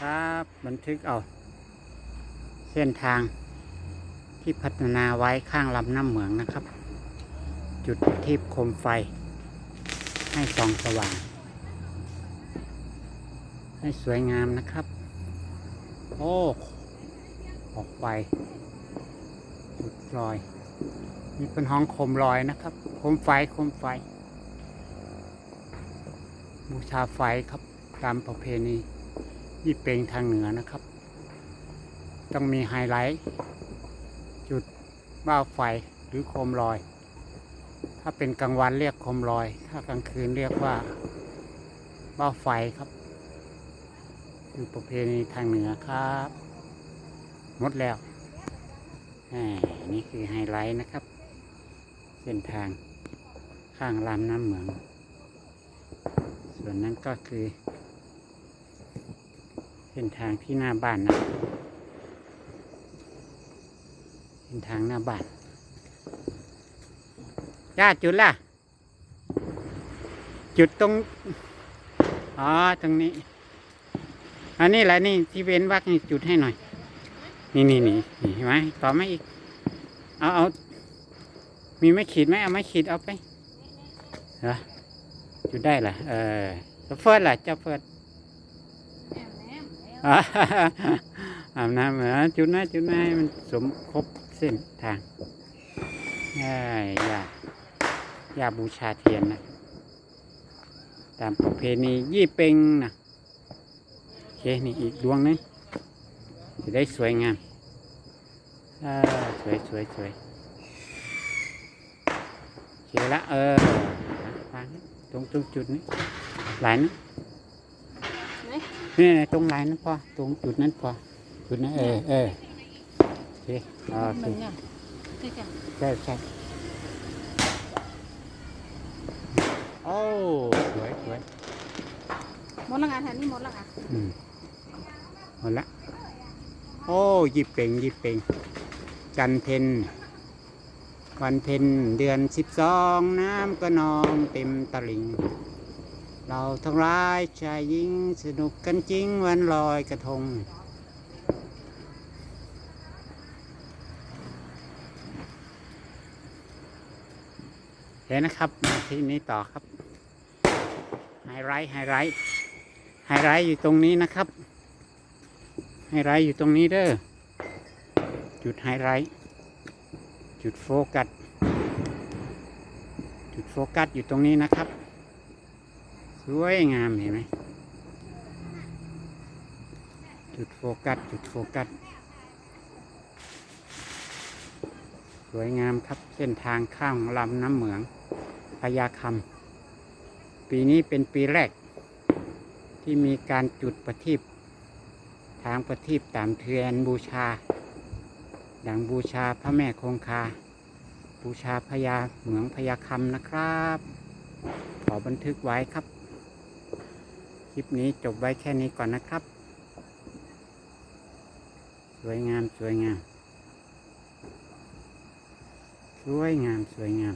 ครับบันทึกเอา เส้นทางที่พัฒนาไว้ข้างลำน้ำเหมืองนะครับ จุดที่โคมไฟ ให้ส่องสว่าง ให้สวยงามนะครับ โอ้ออกไปจุดลอยนี่เป็นห้องโคมลอยนะครับโคมไฟโคมไฟ บูชาไฟครับตามประเพณี ยี่เปงทางเหนือนะครับ ต้องมีไฮไลท์ จุดบ้าไฟหรือโคมลอย ถ้าเป็นกลางวันเรียกโคมลอย ถ้ากลางคืนเรียกว่าบ้าไฟครับคือประเพณีทางเหนือครับหมดแล้วนี่คือไฮไลท์นะครับ เส้นทางข้างลำน้ำเหมือง ส่วนนั้นก็คือ เส้นทางที่หน้าบ้านนะเส้นทางหน้าบ้านย่าจุดล่ะ จุดตรง อ๋อ ตรงนี้ อันนี้แหละนี่ที่เว้นวักนี่จุดให้หน่อย นี่นี่นี่นี่เห็นไหมต่อไม่อีก เอาเอา มีไม้ขีดไหมเอาไม้ขีดเอาไปเหรอจุดได้เหรอเออเจ้าเฟิร์สล่ะเจ้าเฟิร์ส อาอาบน้ำเหรอจุดนะจุดนะให้มันสมครบเส้นทางได้อย่าอย่าบูชาเทียนนะ ตามประเพณียี่เป็งนะโอเคนี่อีกดวงนึงจะได้สวยงามอ่าสวยสวยสวยโอเคละเออตรงตรงจุดนี้หลายนะ นี่ๆตรงไหนนั้นพอตรงจุดนั้นพอจุดนั้นเออเออโอเคโอเค mình à Thế cả ใช่ใช่โอ้สวยสวย một lần ăn hả đi một lần à อืมหมดละโอ้ยิบเป่งยิบเป่งจันเพนวันเพนเดือนสิบสองน้ำก็นองเต็มตลิ่ง เราทั้งร้ายชายหญิงสนุกกันจริงวันลอยกระทงเห็นนะครับมาที่นี้ต่อครับไฮไลท์ไฮไลท์ไฮไลท์อยู่ตรงนี้นะครับไฮไลท์อยู่ตรงนี้เด้อจุดไฮไลท์จุดโฟกัสจุดโฟกัสอยู่ตรงนี้นะครับ สวยงามเห็นไหมจุดโฟกัส จุดโฟกัส สวยงามครับเส้นทางข้ามลำน้ำเหมืองพญาคำปีนี้เป็นปีแรก ที่มีการจุดประทีปทางประทีปตามเทียนบูชา ดังบูชาพระแม่คงคา บูชาพญาเหมืองพญาคำนะครับ ขอบันทึกไว้ครับ คลิปนี้จบไว้แค่นี้ก่อนนะครับ สวยงามสวยงาม สวยงามสวยงาม